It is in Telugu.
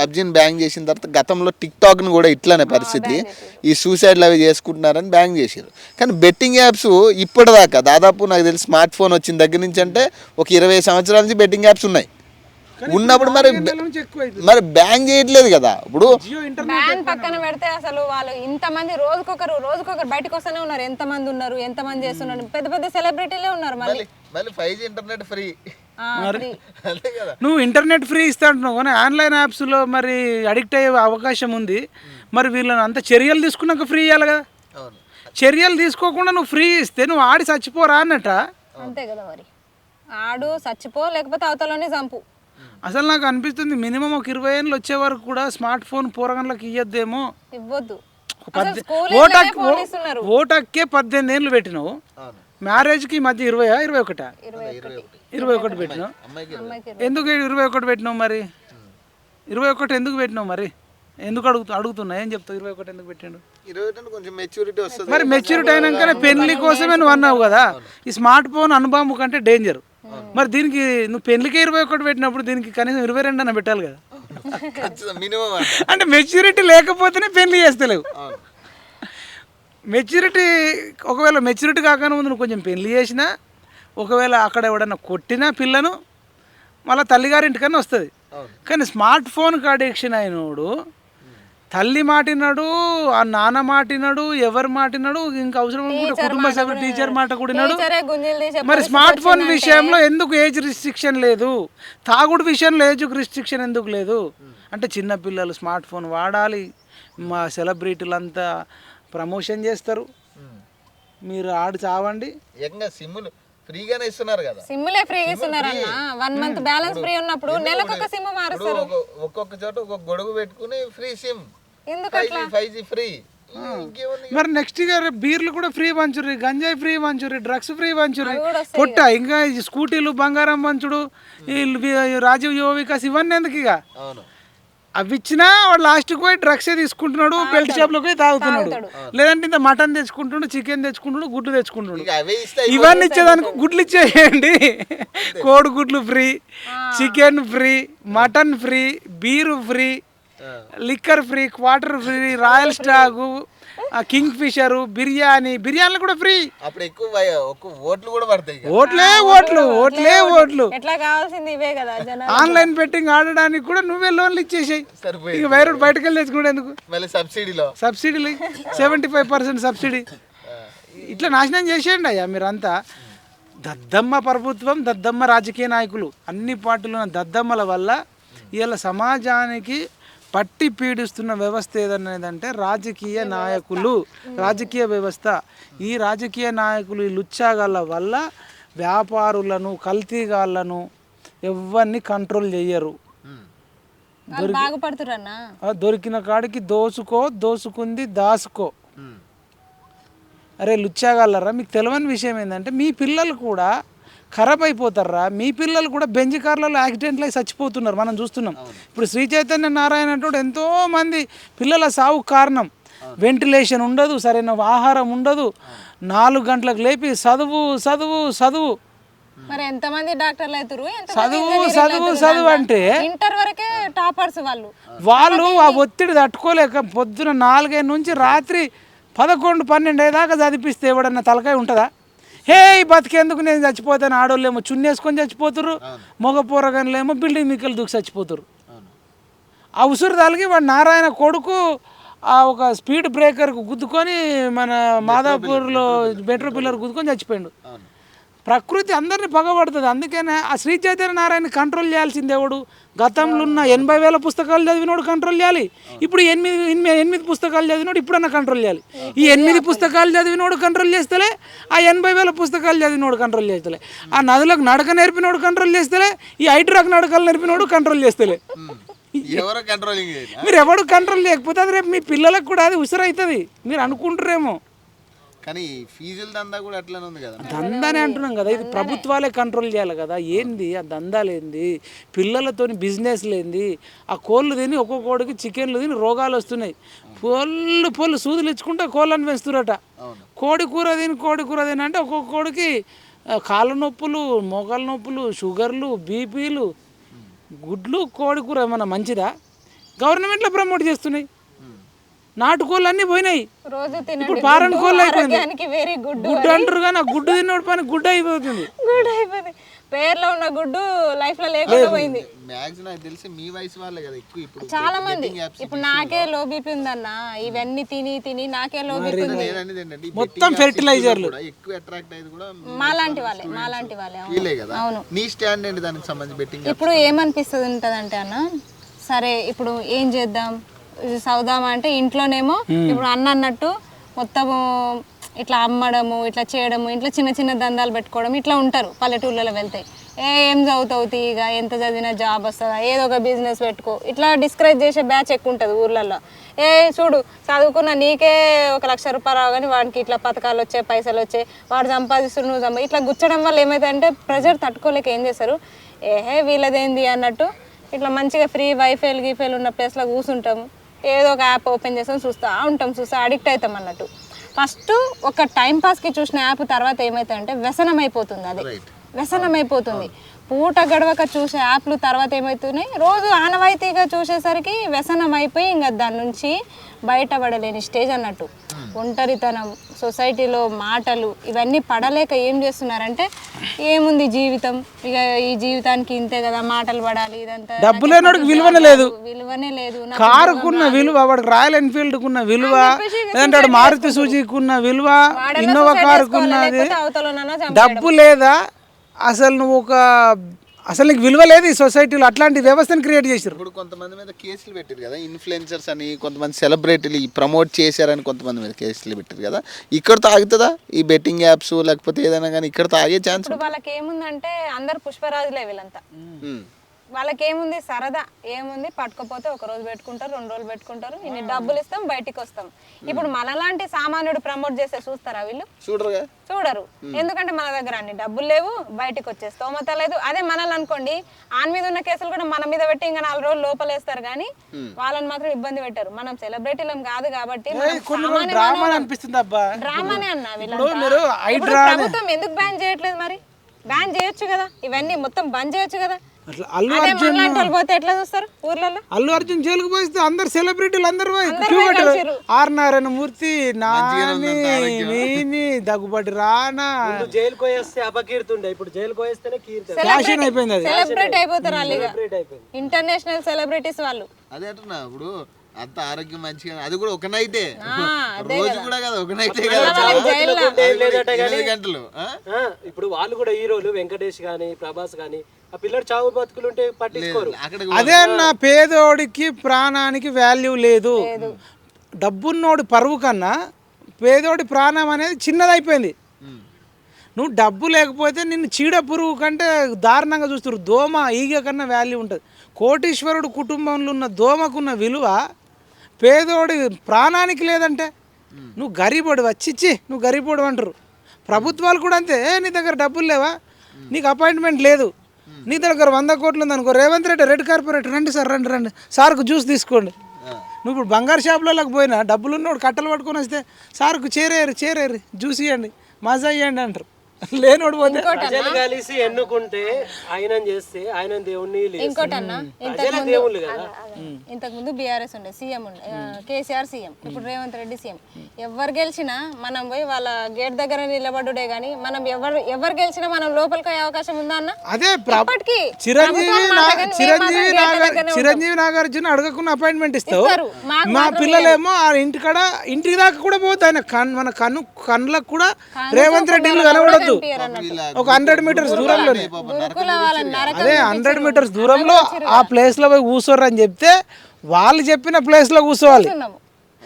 పబ్జిని బ్యాన్ చేసిన తర్వాత గతంలో టిక్ టాక్ను కూడా ఇట్లానే పరిస్థితి. ఈ సూసైడ్లు అవి చేసుకుంటున్నారని బ్యాన్ చేశారు. కానీ బెట్టింగ్ యాప్స్ ఇప్పటిదాకా దాదాపు నాకు తెలిసి స్మార్ట్ ఫోన్ వచ్చిన దగ్గర నుంచి అంటే ఒక ఇరవై సంవత్సరాల నుంచి బెట్టింగ్ యాప్స్ ఉన్నాయి. ఉన్నప్పుడు మరి మరి బ్యాన్ చేయట్లేదు కదా. ఇప్పుడు జియో ఇంటర్నెట్ బ్యాన్ పక్కన పెడితే అసలు వాళ్ళు ఇంతమంది రోజుకొకరు రోజుకొకరు బయటకు వస్తూనే ఉన్నారు. ఎంతమంది ఉన్నారు ఎంతమంది చేస్తున్నారు పెద్ద పెద్ద సెలబ్రిటీలే ఉన్నారు మళ్ళీ. మళ్ళీ ఫైవ్ జీ ఇంటర్నెట్ ఫ్రీ. కదా. నువ్వు ఇంటర్నెట్ ఫ్రీ ఇస్తా అంటున్నావు కానీ ఆన్లైన్ యాప్స్లో మరి అడిక్ట్ అయ్యే అవకాశం ఉంది. మరి వీళ్ళని అంత చర్యలు తీసుకున్నాక ఫ్రీ ఇవ్వాలి కదా. అవును. చర్యలు తీసుకోకుండా నువ్వు ఫ్రీ ఇస్తే నువ్వు ఆడి చచ్చిపోరా అన్నట. అంతే కదా మరి. ఆడు చచ్చిపో లేకపోతే అవతలోనే చంపు. అసలు నాకు అనిపిస్తుంది మినిమం ఒక ఇరవై ఏళ్ళు వచ్చే వరకు కూడా స్మార్ట్ ఫోన్ పోరగండ్లకు ఇయ్యొద్దేమో. ఇవ్వద్దు. ఓటాక్ ఓటాక్కే పద్దెనిమిది ఏళ్ళు పెట్టినావు. అవును. మ్యారేజ్కి ఈ మధ్య ఇరవై ఇరవై ఒకటా. ఇరవై ఒకటి పెట్టినావు? ఎందుకు ఇరవై ఒకటి పెట్టినావు మరి? ఇరవై ఒకటి ఎందుకు పెట్టినావు మరి? ఎందుకు అడుగుతు అడుగుతున్నా? ఏం చెప్తావు? ఇరవై ఒకటి ఎందుకు పెట్టాడు? కొంచెం మెచ్యూరిటీ వస్తుంది. మరి మెచ్యూరిటీ అయినాకనే పెళ్ళి కోసమే నువ్వు అన్నావు కదా? ఈ స్మార్ట్ ఫోన్ అనుభవం కంటే డేంజర్ మరి దీనికి నువ్వు పెళ్ళికి ఇరవై ఒకటి పెట్టినప్పుడు దీనికి కనీసం ఇరవై రెండు అన్న పెట్టాలి కదా? మినిమం అంట. మెచ్యూరిటీ లేకపోతేనే పెళ్ళి చేస్తలేవు. మెచ్యూరిటీ ఒకవేళ మెచ్యూరిటీ కాకుండా ముందు నువ్వు కొంచెం పెళ్ళి చేసినా ఒకవేళ అక్కడ ఎవడన్నా కొట్టినా పిల్లను మళ్ళీ తల్లిగారింటికన్నా వస్తుంది. కానీ స్మార్ట్ ఫోన్కి అడిక్షన్ అయినోడు తల్లి మాటినాడు ఆ నాన్న మాటినాడు ఎవరు మాటినాడు ఇంకా అవసరం అనుకుంటే కుటుంబ సభ్యులు టీచర్ మాట కూడినాడు మరి స్మార్ట్ ఫోన్ విషయంలో ఎందుకు ఏజ్ రిస్ట్రిక్షన్ లేదు? తాగుడు విషయంలో ఏజ్ రిస్ట్రిక్షన్ ఎందుకు లేదు? అంటే చిన్న పిల్లలు స్మార్ట్ ఫోన్ వాడాలి. మా సెలబ్రిటీలంతా ప్రమోషన్ చేస్తారు. మీరు ఆడి చావండి. ఏకంగా సిమ్ములు ఫ్రీగానే ఇస్తున్నారు కదా. సిమ్లే ఫ్రీ. ఇస్తున్నారన్న వన్ మంత్ బ్యాలెన్స్ ఫ్రీ ఉన్నప్పుడు నెలకు ఒక సిమ్ మారుస్తారు. ఒక- ఒక్కొక్క చోట ఒక్కొక్క గొడుగు పెట్టుకుని ఫ్రీ సిమ్. ఎందుకు five G five G free. మరి నెక్స్ట్ ఇయర్ బీర్లు కూడా ఫ్రీ పంచుర్రి గంజాయి ఫ్రీ పంచుర్రి డ్రగ్స్ ఫ్రీ పంచుర్రి. పొట్ట ఇంకా. ఈ స్కూటీలు బంగారం పంచుడు వి- రాజీవ్ యువ వికాస్ ఇవన్నీ ఎందుకు ఇక? అవును. అవి ఇచ్చినా వాడు లాస్ట్కి పోయి డ్రగ్స్ తీసుకుంటున్నాడు బెల్ట్ షాప్లోకి పోయి తాగుతున్నాడు. లేదంటే ఇంత మటన్ తెచ్చుకుంటున్నాడు చికెన్ తెచ్చుకుంటున్నాడు గుడ్లు తెచ్చుకుంటున్నాడు. ఇవన్నీ ఇచ్చేదానికి గుడ్లు ఇచ్చేయండి. కోడి గుడ్లు free chicken free mutton free beer free. Liquor free quarter free Royal Stag Kingfisher biryani బిర్యానీలు కూడా ఫ్రీ. అప్పుడు ఎక్కువ ఓట్లు కూడా పడతాయి. ఓట్లే ఓట్లు ఓట్లే ఓట్లు ఎట్లా కావాల్సింది ఇవే కదా జనాలు. ఆన్లైన్ బెట్టింగ్ ఆడడానికి కూడా నువ్వే లోన్లు ఇచ్చేసాయి. ఇక వైరు బయటకు వెళ్ళి తెచ్చుకుంటే ఎందుకు? మళ్ళీ సబ్సిడీలో. సబ్సిడీలు సెవెంటీ ఫైవ్ పర్సెంట్ సబ్సిడీ. ఇట్లా నాశనం చేసేయండి అయ్యా మీరంతా. దద్దమ్మ ప్రభుత్వం దద్దమ్మ రాజకీయ నాయకులు అన్ని పార్టీలు ఉన్న దద్దమ్మల వల్ల ఇవాళ సమాజానికి పట్టి పీడిస్తున్న వ్యవస్థ ఏదనేదంటే రాజకీయ నాయకులు రాజకీయ వ్యవస్థ. ఈ రాజకీయ నాయకులు ఈ లుచ్చాగాళ్ళ వల్ల వ్యాపారులను కల్తీగాళ్ళను ఎవరిని కంట్రోల్ ఆ దొరికిన కాడికి దోసుకో దోసుకుంది దాసుకో. అరే లుచ్చాగలరా మీకు తెలియని విషయం ఏంటంటే మీ పిల్లలు కూడా ఖరాబ్ అయిపోతారా? మీ పిల్లలు కూడా బెంజ్ కార్లలో యాక్సిడెంట్లు అయి చచ్చిపోతున్నారు. మనం చూస్తున్నాం. ఇప్పుడు శ్రీ చైతన్య నారాయణ అంటే ఎంతో మంది పిల్లల సావు కారణం. వెంటిలేషన్ ఉండదు సరైన ఆహారం ఉండదు. నాలుగు గంటలకు లేపి చదువు చదువు చదువు. మరి ఎంతమంది డాక్టర్లు అవుతారు చదువు చదువు చదువు అంటే ఇంటర్ వరకే టాపర్స్ వాళ్ళు. వాళ్ళు ఆ ఒత్తిడి తట్టుకోలేక పొద్దున నాలుగైదు నుంచి రాత్రి పదకొండు పన్నెండు అయ్యేదాకా చదివిస్తే ఎవడన్నా తలకాయ ఉంటుందా? హే ఈ బతికేందుకు నేను చచ్చిపోతాను? ఆడోళ్ళేమో చున్నేసుకొని చచ్చిపోతారు మగ పోరగాన్లేమో బిల్డింగ్ మిక్కలు దూకి చచ్చిపోతారు ఉసురు తలిగి వాడు నారాయణ కొడుకు ఆ ఒక స్పీడ్ బ్రేకర్కు గుద్దుకొని మన మాదాపూర్లో మెట్రో పిల్లర్ గుద్దుకొని చచ్చిపోయాడు. ప్రకృతి అందరిని పగబడుతుంది. అందుకనే ఆ శ్రీ చైతన్య నారాయణ కంట్రోల్ చేయాల్సింది ఎవడు గతంలో ఉన్న ఎనభై వేల పుస్తకాలు చదివినోడు కంట్రోల్ చేయాలి. ఇప్పుడు ఎనిమిది ఎనిమిది పుస్తకాలు చదివినోడు ఇప్పుడన్నా కంట్రోల్ చేయాలి. ఈ ఎనిమిది పుస్తకాలు చదివినోడు కంట్రోల్ చేస్తలే ఆ ఎనభై వేల పుస్తకాలు చదివినోడు కంట్రోల్ చేస్తలే. ఆ నదులకు నడక నేర్పినోడు కంట్రోల్ చేస్తలే ఈ ఐటురాక్ నడకలు నేర్పినోడు కంట్రోల్ చేస్తలే. మీరు ఎవడు కంట్రోల్ చేయకపోతే అది రేపు మీ పిల్లలకు కూడా అది ఉసిరు అవుతుంది. మీరు అనుకుంటారేమో. కానీ ఫీజుల దందా కూడా అట్లనే ఉంది కదా. దందానే అంటున్నాం కదా. ఇది ప్రభుత్వాలే కంట్రోల్ చేయాలి కదా. ఏంది? ఆ దందాలేంది పిల్లలతోని బిజినెస్ లేంది. ఆ కోళ్ళు తిని ఒక్కొక్కడికి చికెన్లు తిని రోగాలు వస్తున్నాయి. పొల్లు పొల్లు సూదులు ఇచ్చుకుంటే కోళ్ళని పెంచుతురట. అవును. కోడి కూర తిని కోడి కూర తిని అంటే ఒక్కొక్క కోడికి ఆ, కాళ్ళ నొప్పులు మోకాళ్ళ నొప్పులు షుగర్లు బీపీలు గుడ్లు కోడి కూర ఏమన్నా మంచిదా? గవర్నమెంట్లో ప్రమోట్ చేస్తున్నాయి. నాటుకోళ్ళు అన్నీ పోయినాయి. రోజు తినండి. ఇప్పుడు గుడ్డు కోళ్ళు అయిపోయింది. ఆరోగ్యానికి వెరీ గుడ్ గుడ్డు అంటారు కానీ ఆ గుడ్డు తిన్నోడి పని గుడ్డ అయిపోతుంది. గుడ్ అయిపోయింది. పేర్లో ఉన్న గుడ్డు లైఫ్లో లేకుండా పోయింది. తెలిసి మీ వయసు వాళ్ళే కదా ఎక్కువ ఇప్పుడు చాలా మంది. ఇప్పుడు నాకే లో బీపీ ఉందన్న. ఇవన్నీ తిని తిని నాకే లో బీపీ ఉంది. మొత్తం betting apps fertilizer లు. కూడా ఎక్కువ అట్రాక్ట్ అయ్యేది కూడా మాలాంటి వాళ్ళే మాలాంటి వాళ్ళే కదా. అవును. నీ స్టాండ్ ఏంటి దానికి సంబంధించి బెట్టింగ్ ఇప్పుడు ఏమనిపిస్తుంది ఉంటదంటే అన్న సరే ఇప్పుడు ఏం చేద్దాం? సౌదామా అంటే ఇంట్లోనేమో ఇప్పుడు అన్న అన్నట్టు మొత్తము ఇట్లా అమ్మడము ఇట్లా చేయడము ఇంట్లో చిన్న చిన్న దందాలు పెట్టుకోవడం ఇట్లా ఉంటారు పల్లెటూళ్ళలో వెళ్తే. ఏ ఏం చదువుతావు తీగ ఎంత చదివినా జాబ్ వస్తుందా ఏదో ఒక బిజినెస్ పెట్టుకో. ఇట్లా డిస్కరేజ్ చేసే బ్యాచ్ ఎక్కువ ఉంటుంది ఊర్లలో ఏ చూడు చదువుకున్న నీకే ఒక లక్ష రూపాయలు రావు కానీ వాడికి ఇట్లా పథకాలు వచ్చే పైసలు వచ్చే వాడు సంపాదిస్తు నువ్వు సంపా ఇట్లా గుచ్చడం వల్ల ఏమైందంటే ప్రెజర్ తట్టుకోలేక ఏం చేస్తారు? ఏహే వీళ్ళదేంది అన్నట్టు ఇట్లా మంచిగా ఫ్రీ వైఫైలు గీఫైలు ఉన్న ప్లేస్లో కూర్చుంటాం ఏదో ఒక యాప్ ఓపెన్ చేస్తాం చూస్తా ఉంటాం చూస్తా అడిక్ట్ అవుతాం అన్నట్టు. ఫస్ట్ ఒక టైం పాస్కి చూసిన యాప్ తర్వాత ఏమవుతుందంటే వ్యసనం అయిపోతుంది అది వ్యసనం అయిపోతుంది పూట గడవక చూసే యాప్లు తర్వాత ఏమవుతున్నాయి రోజు ఆనవాయితీగా చూసేసరికి వ్యసనం అయిపోయి ఇంకా దాని నుంచి బయటపడలేని స్టేజ్ అన్నట్టు. ఒంటరితనం సొసైటీలో మాటలు ఇవన్నీ పడలేక ఏం చేస్తున్నారంటే ఏముంది జీవితం? ఇక ఈ జీవితానికి ఇంతే కదా మాటలు పడాలి ఇదంతా డబ్బు లేనోడికి విలువనే లేదు. విలువనే లేదు కారుకున్న విలువ వాడికి రాయల్ ఎన్ఫీల్డ్ కున్న విలువ లేదంటే వాడు మారుతి సుజుకున్న విలువ ఇన్నోవా కారుకున్నది. డబ్బు లేదా అసలు నువ్వు ఒక అసలు నీకు విలువ లేదు ఈ సొసైటీలో అట్లాంటి వ్యవస్థను క్రియేట్ చేసారు ఇప్పుడు కొంతమంది మీద కేసులు పెట్టారు కదా ఇన్ఫ్లుయెన్సర్స్ అని కొంతమంది సెలబ్రిటీలు ప్రమోట్ చేశారని కొంతమంది మీద కేసులు పెట్టారు కదా ఇక్కడతో ఆగుతుందా ఈ బెట్టింగ్ యాప్స్ లేకపోతే ఏదైనా కానీ ఇక్కడతో ఆగే ఛాన్స్ వాళ్ళకి ఏముందంటే అందరు పుష్పరాజులే వీళ్ళంతా. వాళ్ళకి ఏముంది సరదా. ఏముంది? పట్టుకపోతే ఒక రోజు పెట్టుకుంటారు రెండు రోజులు పెట్టుకుంటారు. ఇన్ని డబ్బులు ఇస్తాం బయటికి వస్తాం ఇప్పుడు మనలాంటి సామాన్యుడు ప్రమోట్ చేస్తే చూస్తారా వీళ్ళు? చూడరుగా. చూడరు. ఎందుకంటే మన దగ్గర అన్ని డబ్బులు లేవు బయటికి వచ్చే స్తోమత లేదు. అదే మనల్ని అనుకోండి ఆన్ మీద ఉన్న కేసులు కూడా మన మీద పెట్టి ఇంకా నాలుగు రోజులు లోపలేస్తారు కానీ వాళ్ళని మాత్రం ఇబ్బంది పెట్టారు. మనం సెలబ్రిటీలం కాదు కాబట్టి డ్రామానే అన్న ప్రభుత్వం ఎందుకు బ్యాన్ చేయట్లేదు మరి? బ్యాన్ చేయొచ్చు కదా. ఇవన్నీ మొత్తం బంద్ చేయొచ్చు కదా. అట్లా అల్లు అదే అర్జున్ మనలాంటి వాళ్ళు పోతే ఎట్లా చూస్తారు ఊర్లలో? అల్లు అర్జున్ జైలుకు పోయిస్తే అందరు సెలబ్రిటీలు అందరు పోయి క్యూ కట్టారు. ఆర్ నారాయణ మూర్తి నాని నీని దగ్గుబాటి రానా. జైలుకు పోయేస్తే అపకీర్తుండే ఇప్పుడు జైలుకు పోయేస్తేనే కీర్తి ఫ్యాషన్ అయిపోయింది అది. సెలబ్రిటీ అయిపోతారు వాళ్ళు ఇక. సెలబ్రేట్ అయిపోయింది. ఇంటర్నేషనల్ సెలబ్రిటీస్ వాళ్ళు. అదే అంటున్నా ఇప్పుడు అంత ఆరోగ్యం మంచిగా అది కూడా ఒక నైటే రోజు. కూడా కదా ఒక నైటే కదా. గంటలు ఇప్పుడు వాళ్ళు కూడా హీరోలు వెంకటేష్ గానీ ప్రభాస్ గానీ ఆ పిల్లడు చావు బతుకులుంటే పట్టించుకోరు. అదే అన్న పేదోడికి ప్రాణానికి వాల్యూ లేదు. డబ్బున్నోడి పరువు కన్నా పేదోడి ప్రాణం అనేది చిన్నదైపోయింది. నువ్వు డబ్బు లేకపోతే నిన్ను చీడ పురుగు కంటే దారుణంగా చూస్తారు దోమ ఈగ కన్నా వాల్యూ ఉంటుంది. కోటీశ్వరుడు కుటుంబంలో ఉన్న దోమకున్న విలువ పేదోడి ప్రాణానికి లేదంటే నువ్వు గరీబోడు వచ్చిచ్చి నువ్వు గరీబోడు అంటారు. ప్రభుత్వాలు కూడా అంతే. "ఏ, నీ దగ్గర డబ్బులు లేవా? నీకు అపాయింట్మెంట్ లేదు. నీ దగ్గర వంద కోట్లు ఉంది అనుకో రేవంత్ రెడ్డి రెడ్ కార్పొరేట్ రండి సార్ రండి రండి. సార్కు జ్యూస్ తీసుకోండి. నువ్వు ఇప్పుడు బంగారు షాపులలోకి పోయినా డబ్బులు ఉన్నోడు కట్టలు పట్టుకొని వస్తే సార్కు చేరేరు చేరేరు జ్యూస్ ఇవ్వండి మజా ఇవ్వండి అంటారు. లేనోడు ప్రజలు కలిసి ఎన్నుకుంటే ఆయన చేస్తే ఆయన దేవుణ్ణి ఇంకోటి అన్న ఇంతకు ముందు దేవుళ్ళు కదా? ఇంతకు ముందు బీఆర్ఎస్ ఉండే సీఎం ఉండే కేసీఆర్ సీఎం ఇప్పుడు రేవంత్ రెడ్డి సీఎం. ఎవరు గెలిచినా మనం పోయి వాళ్ళ గేట్ దగ్గర నిలబడుడే గానీ మనం ఎవరు ఎవరు గెలిచినా మనం లోపలికి పోయే అవకాశం ఉందా అన్న? అదే ఇప్పటికీ చిరంజీవి చిరంజీవి చిరంజీవి నాగార్జున అడగకుండా అపాయింట్మెంట్ ఇస్తావు. మా పిల్లలేమో ఆ ఇంటికాడ ఇంటికి దాకా కూడా పోతే ఆయన కన్ మన కన్ను కళ్ళకు కూడా రేవంత్ రెడ్డి అన్నట్టు. ఒక హండ్రెడ్ మీటర్స్ నరకం అదే హండ్రెడ్ మీటర్స్ దూరంలో ఆ ప్లేస్లో పోయి కూర్చోర్రు అని చెప్తే వాళ్ళు చెప్పిన ప్లేస్లో కూర్చోవాలి